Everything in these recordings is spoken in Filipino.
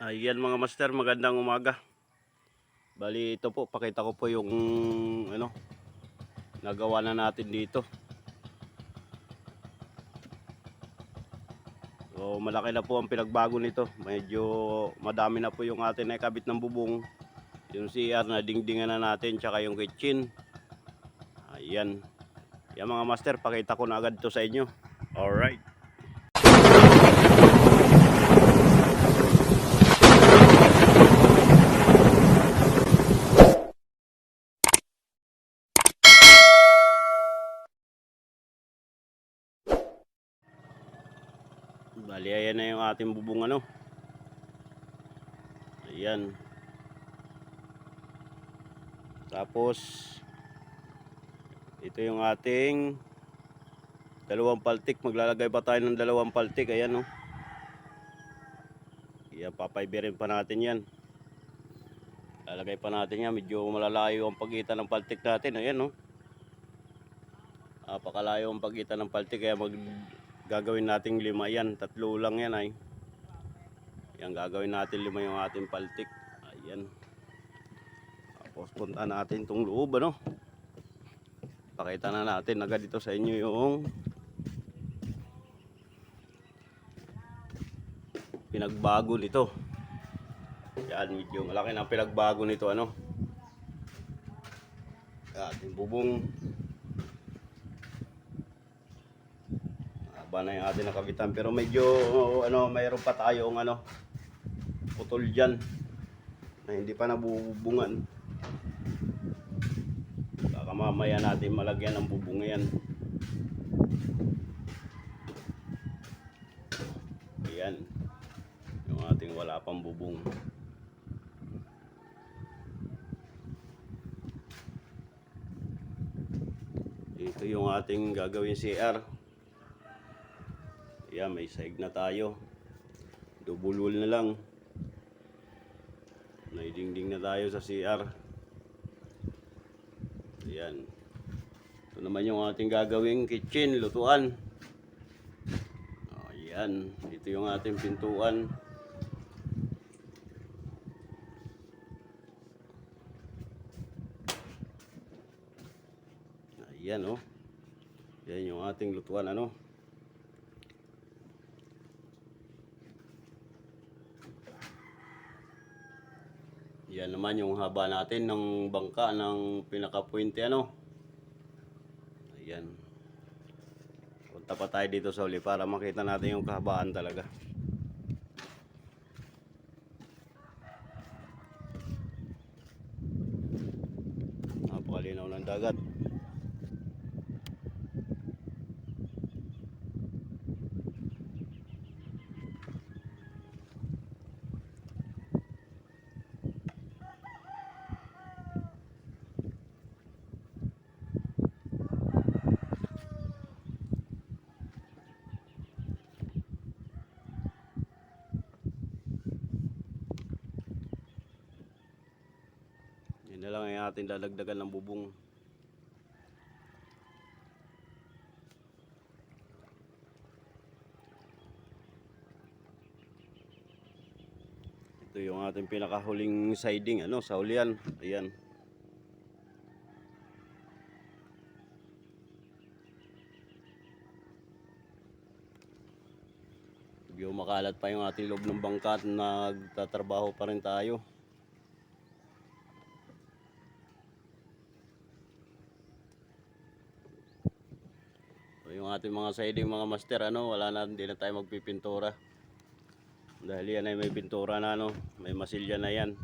Ayan mga master, magandang umaga. Bali ito po, pakita ko po yung ano nagawa na natin dito. So malaki na po ang pinagbago nito. Medyo madami na po yung atin na ikabit ng bubong. Yung CR na dingdingan na natin, tsaka yung kitchen. Ayan. Yan mga master, pakita ko na agad to sa inyo. Alright. Bali, ayan na yung ating bubong ano. Ayan. Tapos, ito yung ating dalawang paltik. Maglalagay pa tayo ng dalawang paltik. Ayan, no. Yan, papaibirin pa natin yan. Lalagay pa natin yan. Medyo malalayo ang pagitan ng paltik natin. Ayan, no. Napakalayo ang pagitan ng paltik. Kaya mag gagawin nating lima yan. Tatlo lang yan ay. Yan, gagawin natin lima yung ating paltik. Ayan. Tapos punta natin itong loob, ano. Pakita na natin agad dito sa inyo yung pinagbago nito. Yan, medyo malaki na pinagbago nito, ano. Ating bubong. Haba na yung ating nakabitan. Pero medyo, ano, mayroon pa tayong, ano, putol dyan. Na hindi pa nabubungan. Baka mamaya natin malagyan ng bubong yan. Ayan. Yung ating wala pang bubong. Ito yung ating gagawin CR. Ayan, may sahig na tayo. Dubulul na lang. Naidingding na tayo sa CR. Ayan. Ito naman yung ating gagawing kitchen, lutuan. Ayan. Ito yung ating pintuan. Ayan oh. Yan yung ating lutuan ano. Yan naman yung haba natin ng bangka ng pinaka-puente ano. Ayan. Punta pa tayo dito sa uli para makita natin yung kahabaan talaga. Napakalinaw ng dagat. Yan na lang ang ating dadagdagan ng bubong. Ito yung ating pinakahuling siding ano sa ulian. Ayan. Medyo makalat pa yung ating loob ng bangka at nagtatrabaho pa rin tayo. Yung ating mga siding mga master ano, wala na hindi na tayo magpipintura. Dahil yan ay may pintura na ano, may masilya na yan.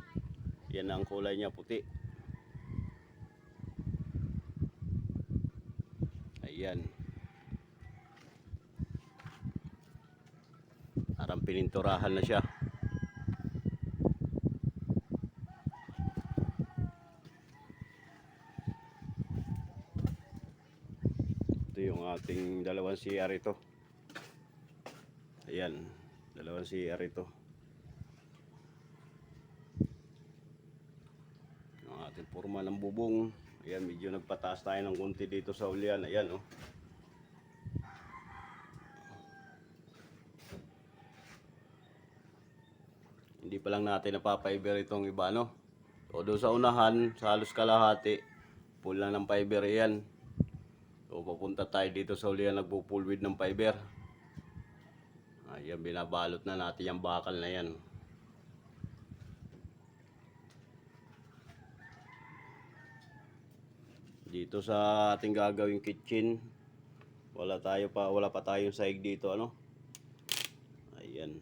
Yan ang kulay niya puti. Ayan. Parang pininturahan na siya. Ito yung ating dalawang CR ito. Ayan, dalawang CR ito. Yung ating forma ng bubong. Ayan, medyo nagpataas tayo ng konti dito sa ulian. Ayan, oh. Hindi pa lang natin napapiber itong iba, no? O doon sa unahan, sa halos kalahati, full lang ng fiber yan. So, papunta tayo dito sa ulihan, nagpo-full with ng fiber. Ayan, binabalot na natin yung bakal na yan. Dito sa ating gagawing kitchen, wala tayo pa, wala pa tayong saig dito, ano? Ayan.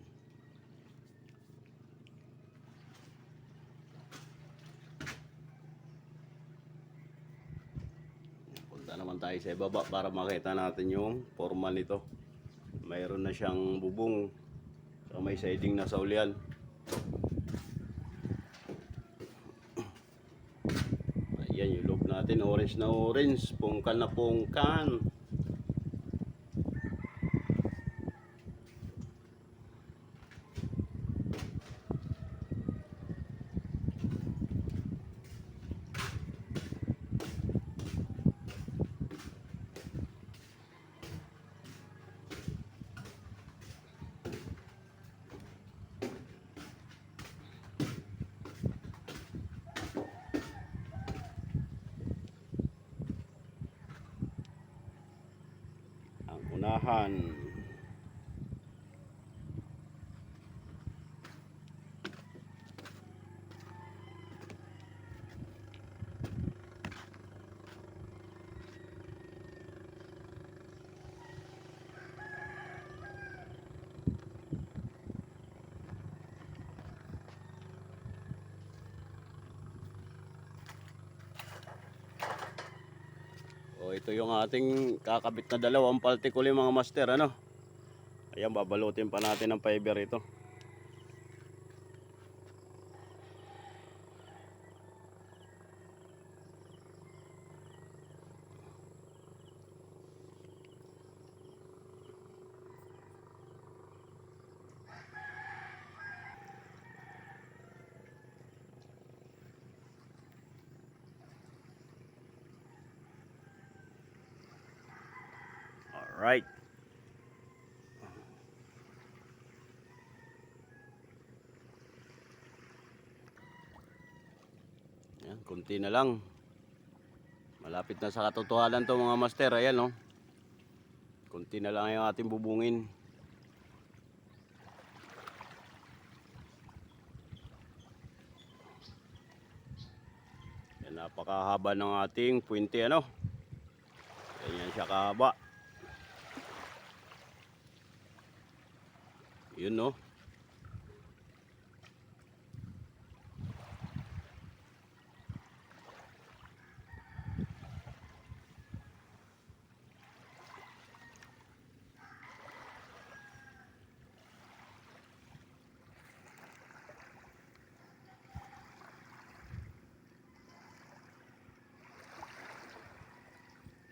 Punta naman tayo sa ibaba para makita natin yung forma nito. Mayroon na siyang bubong sa may siding na sa ulian. Ayan yung loob natin, orange na orange, pungkan na pungkan. Ang unahan. O ito yung ating kakabit na dalawang paltikuli mga master ano. Ayan babalutin pa natin ng fiber ito. Alright. Yan, kunti na lang. Malapit na sa katotohanan to mga master. Ayan no. Kunti na lang yung ating bubungin. Yan, napakahaba ng ating puwente ano. Ganyan siya kahaba. Yun no.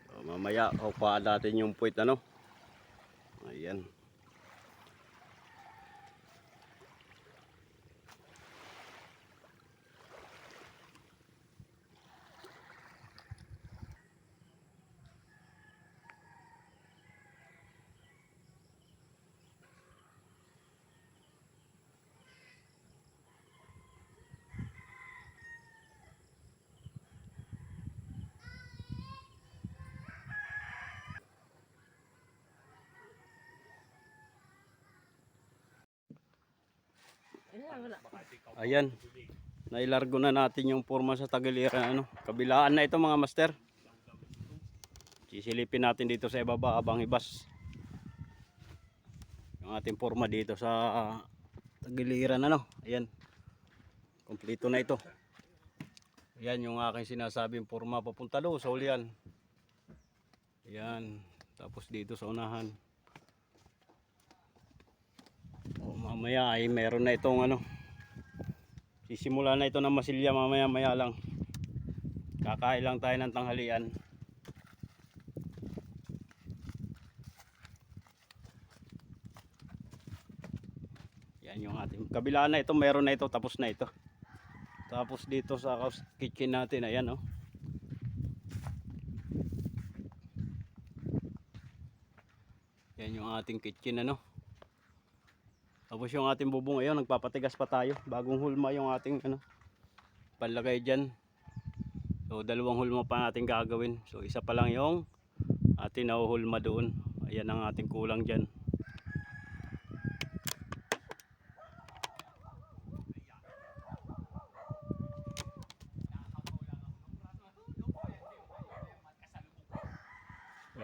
So, mamaya hukpaan natin yung puwit ano. Ayan. Ayan. Nailargo na natin yung forma sa tagiliran ano. Kabilaan na ito mga master. Sisilipin natin dito sa ibaba abang ibas. Yung ating forma dito sa tagiliran ano. Ayan. Kompleto na ito. Ayan yung aking sinasabing forma papunta doon sa ulian. Ayan. Tapos dito sa unahan. O, mamaya ay meron na itong ano. Sisimula na ito ng masilya mamaya maya lang. Kakain lang tayo ng tanghalian. Yan yung ating kabilaan na ito, meron na ito, tapos na ito. Tapos dito sa kitchen natin, ayan oh. Yan yung ating kitchen ano. Tapos yung ating bubong ayun, nagpapatigas pa tayo. Bagong hulma yung ating ano, panlagay dyan. So dalawang hulma pa natin gagawin. So isa pa lang yung ating nahuhulma doon. Ayan ang ating kulang dyan.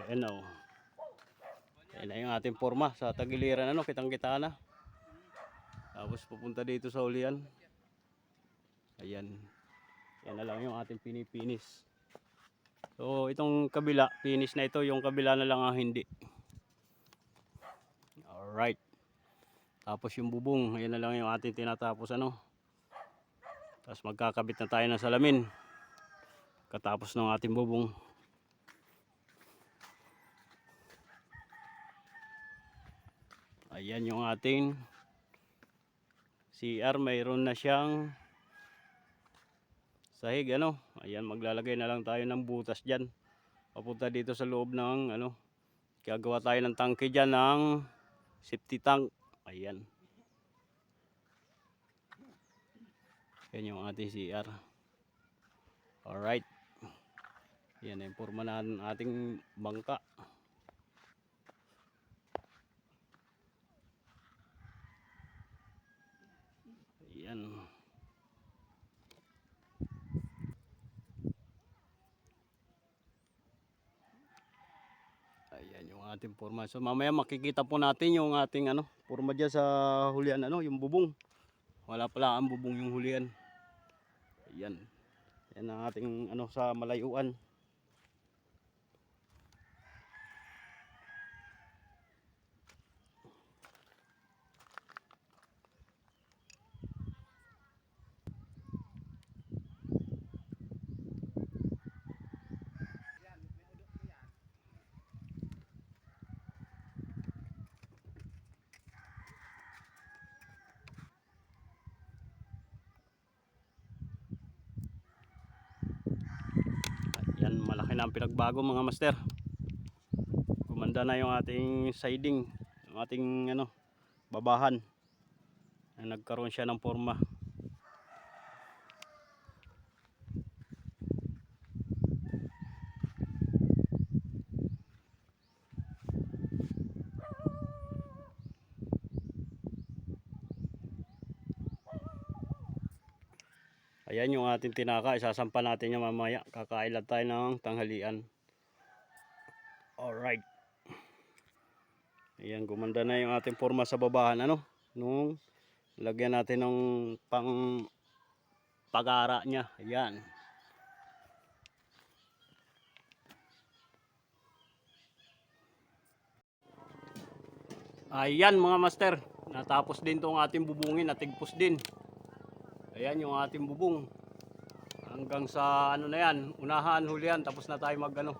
Ayan na oh. Ayan na yung ating forma sa tagiliran ano, kitang kita na. Tapos pupunta dito sa ulian. Ayan. Yan na lang yung ating pinipinis. So itong kabila, finish na ito. Yung kabila na lang ang hindi. Alright. Tapos yung bubong, ayan na lang yung ating tinatapos ano. Tapos magkakabit na tayo ng salamin. Katapos ng ating bubong. Ayan yung ating CR. Mayroon na siyang sahig ano. Ayan maglalagay na lang tayo ng butas dyan. Papunta dito sa loob ng ano. Gagawa tayo ng tangke dyan ng safety tank. Ayan. Yan yung ating CR. Alright. Yan yung forma na ng ating bangka. Ayan. Ayan yung ating forma. So mamaya makikita po natin yung ating ano, forma dyan sa hulian ano, yung bubong. Wala pala ang bubong yung hulian. Ayan. Yan ang ating ano sa malayuan. Yan, malaki na ang pinagbago mga master. Gumanda na yung ating siding, yung ating ano, babahan. Nagkaroon siya ng forma. Ayan yung ating tinaka. Isasampa natin yan mamaya. Kakailan tayo ng tanghalian. Alright. Ayan, gumanda na yung ating forma sa babahan. Ano? Nung lagyan natin ng pang pagara niya. Ayan. Ayan mga master. Natapos din tong ating bubungin. Natigpos din. Ayan yung ating bubong. Hanggang sa ano na yan, unahan, hulihan, tapos na tayo mag ano,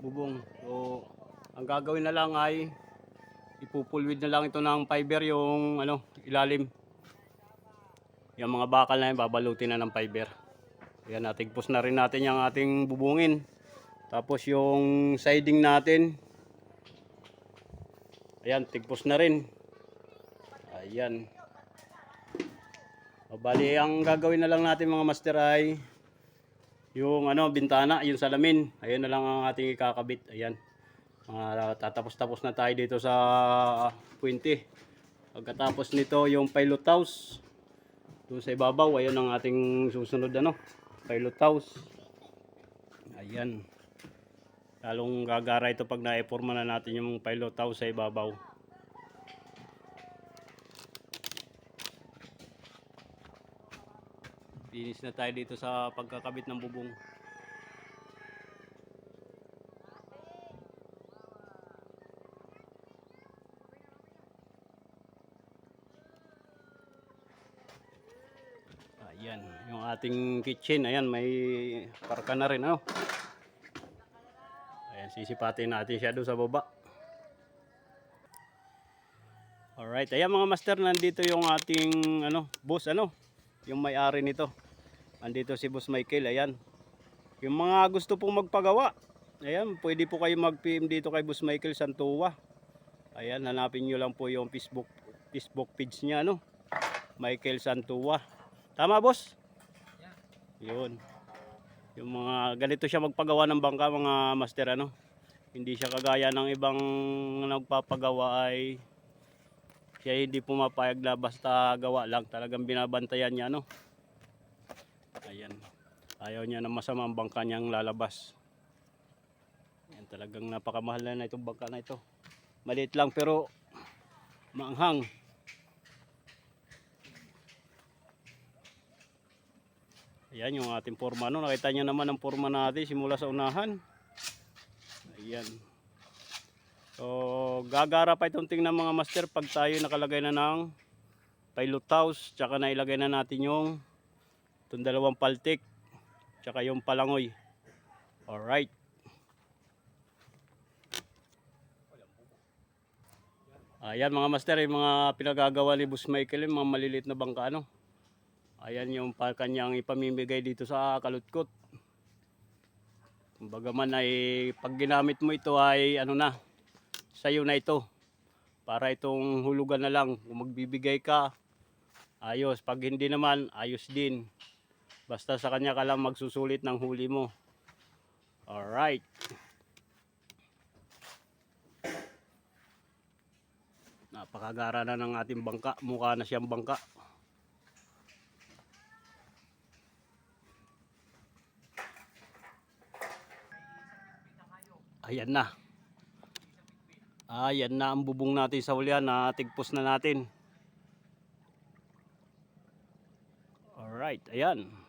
bubong. So, ang gagawin na lang ay ipupulwid na lang ito ng fiber yung ano, ilalim. Yung mga bakal na yan, babalutin na ng fiber. Ayan, natigpos na rin natin yung ating bubungin. Tapos yung siding natin, ayan, tigpos na rin. Ayan. O, bali, ang gagawin na lang natin mga master ay yung ano, bintana, yung salamin. Ayun na lang ang ating ikakabit. Ayan. Mga tatapos-tapos na tayo dito sa puwente. Pagkatapos nito, yung pilot house. Doon sa ibabaw, ayun ang ating susunod ano, pilot house. Ayan. Lalong gagara ito pag na-forma na natin yung pilot house sa ibabaw. Finish na tayo dito sa pagkakabit ng bubong. Ayan, yung ating kitchen, ayan, may parka na rin, ano? Ayan, sisipatin natin siya doon sa baba. Alright, ayan mga master, nandito yung ating, ano, boss, ano? Yung may-ari nito. Andito si Boss Michael, ayan. Yung mga gusto pong magpagawa, ayan, pwede po kayo mag-PM dito kay Boss Michael Santua. Ayan, hanapin nyo lang po yung Facebook Facebook page niya, ano? Michael Santua. Tama, boss? Yun. Yung mga ganito siya magpagawa ng bangka, mga master, ano? Hindi siya kagaya ng ibang nagpapagawa ay siya hindi pumapayag na basta gawa lang. Talagang binabantayan niya, ano? Ayan. Ayaw niya na masama ang bangka niyang lalabas. Yan talagang napakamahal na na itong bangka na ito. Maliit lang pero maanghang. Ayan yung ating forma. No? Nakita niyo naman ang forma natin simula sa unahan. Ayan. So, gagara pa itong tingnan mga master pag tayo nakalagay na ng pilot house. Tsaka nailagay na natin yung itong dalawang paltik. Tsaka yung palangoy. Alright. Ayan mga master, yung mga pinagagawa ni Boss Michael, yung mga maliliit na bangka, ano. Ayan yung kanyang ipamimigay dito sa kalutkot. Kumbaga man ay pag ginamit mo ito ay ano na, sa'yo na ito. Para itong hulugan na lang. Kung magbibigay ka, ayos. Pag hindi naman, ayos din. Basta sa kanya ka lang magsusulit ng huli mo. Alright. Napakagara na ng ating bangka. Mukha na siyang bangka. Ayan na. Ayan na ang bubong natin sa hulihan na tigpos na natin. Alright, ayan.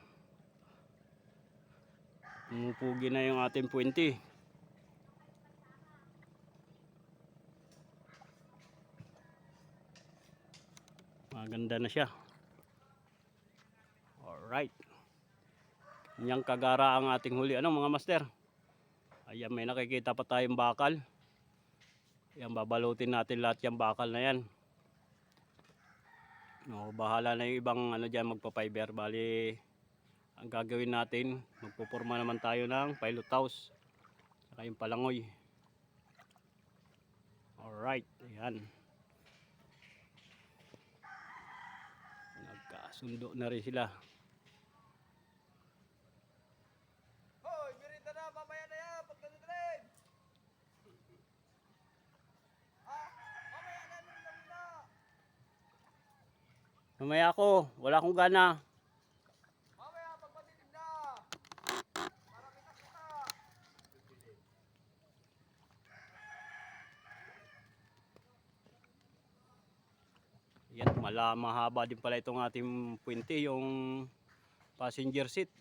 Pumupugi na yung ating puwente. Maganda na siya. Alright. Yang kagara ang ating huli. Ano mga master? Ayan, may nakikita pa tayong bakal. Yan, babalutin natin lahat yung bakal na yan. No, bahala na yung ibang ano dyan magpa-fiber. Bali, ang gagawin natin, magpuporma naman tayo ng pilot house. Saka yung palangoy. Alright, ayan. Nagkasundo na rin sila. Mamaya ako, wala akong gana. Mamaya, pagpatitig na. Para kita kita. Yan, mala, mahaba din pala itong ating puwente, yung passenger seat.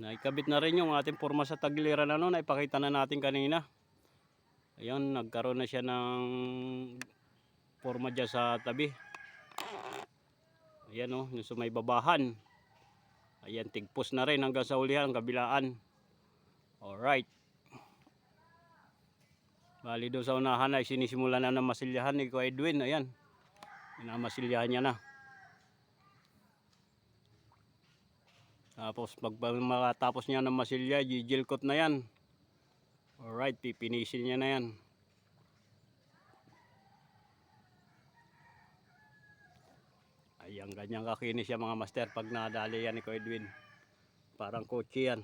Naikabit na rin yung ating forma sa tagiliran ano, naipakita na natin kanina. Ayun, nagkaroon na siya ng forma dyan sa tabi. Ayan o, yung sa may babahan. Ayan, tigpos na rin hanggang sa ulihan, kabilaan. Alright. Bali doon sa unahan ay sinisimula na ng masilyahan ni Kuya Edwin. Ayan, minamasilyahan niya na. Tapos pag makatapos niya ng masilya, gigilkot na yan. Alright, pipinisin niya na yan. Ayan, ganyan kakinis siya mga master pag nadali yan ni Kuya Edwin. Parang kotse yan.